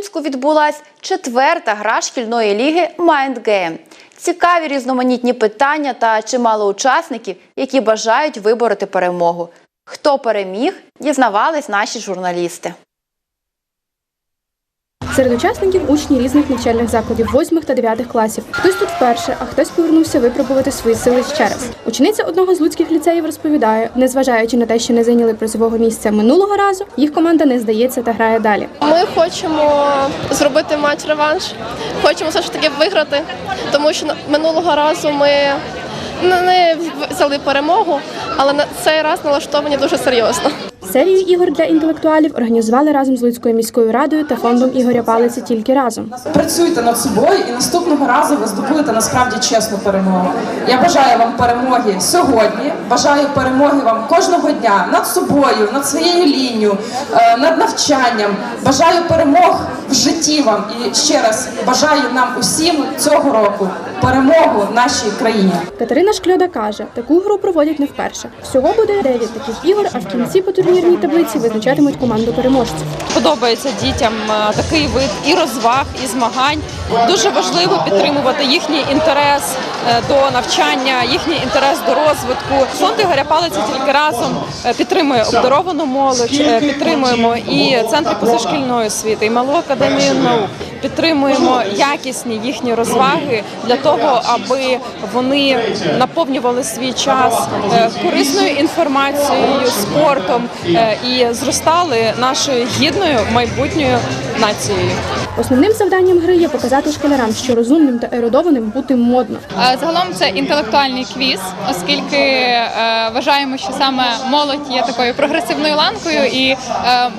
Луцьку відбулась четверта гра шкільної ліги Game. Цікаві різноманітні питання та чимало учасників, які бажають вибороти перемогу. Хто переміг, дізнавались наші журналісти. Серед учасників учні різних навчальних закладів 8 та 9 класів. Хтось тут вперше, а хтось повернувся випробувати свої сили ще раз. Учениця одного з луцьких ліцеїв розповідає, незважаючи на те, що не зайняли призового місця минулого разу, їх команда не здається та грає далі. Ми хочемо зробити матч реванш. Хочемо все ж таки виграти, тому що минулого разу ми не взяли перемогу, але на цей раз налаштовані дуже серйозно. Серію ігор для інтелектуалів організували разом з Луцькою міською радою та фондом Ігоря Палиці тільки разом. Працюйте над собою і наступного разу ви здобудете насправді чесну перемогу. Я бажаю вам перемоги сьогодні. Бажаю перемоги вам кожного дня над собою, над своєю лінією, е, над навчанням. Бажаю перемог в житті вам і ще раз бажаю нам усім цього року перемогу в нашій країні. Катерина Шкльода каже, таку гру проводять не вперше. Всього буде 9 таких ігор, а в кінці по турнірній таблиці визначатимуть команду переможців. Подобається дітям е, такий вид і розваг, і змагань. Дуже важливо підтримувати їхній інтерес е, до навчання, їхній інтерес до розвитку. Фонд Ігоря Палиця тільки разом е, підтримує обдаровану молодь, підтримуємо і центри позашкільної освіти, і малу академію наук. Підтримуємо якісні їхні розваги для того, аби вони наповнювали свій час е, корисною інформацією, спортом е, і зростали нашою гідною майбутньою нацією. Основним завданням гри є показати школярам, що розумним та ерудованим бути модно. Е, Загалом це інтелектуальний квіз, оскільки вважаємо, що саме молодь є такою прогресивною ланкою і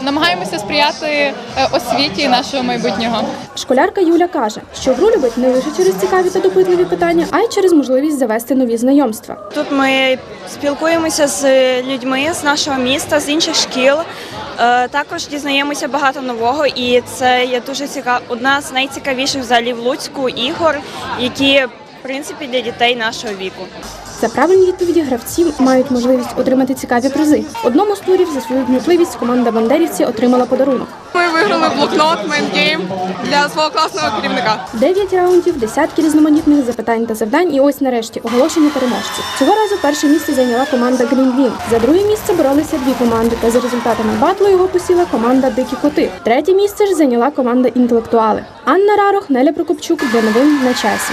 намагаємося сприяти освіті нашого майбутнього. Школярка Юля каже, що гру любить не лише через цікаві та допитливі питання, а й через можливість завести нові знайомства. Тут ми спілкуємося з людьми з нашого міста, з інших шкіл. Е, Також дізнаємося багато нового, і це є дуже цікаво. Одна з найцікавіших взагалі в Луцьку ігор, які в принципі для дітей нашого віку. За правильні відповіді гравці мають можливість отримати цікаві призи. В одному з турів за свою гнутливість команда бандерівці отримала подарунок. Ми виграли блокнот Mindgame для свого класного керівника. Дев'ять раундів, десятки різноманітних запитань та завдань. І ось нарешті оголошення переможців. Цього разу перше місце зайняла команда Wing. За друге місце боролися дві команди. Та за результатами батлу його посіла команда Дикі Коти. Третє місце ж зайняла команда інтелектуали. Анна Рарох, Неля Прокопчук для новин на часі.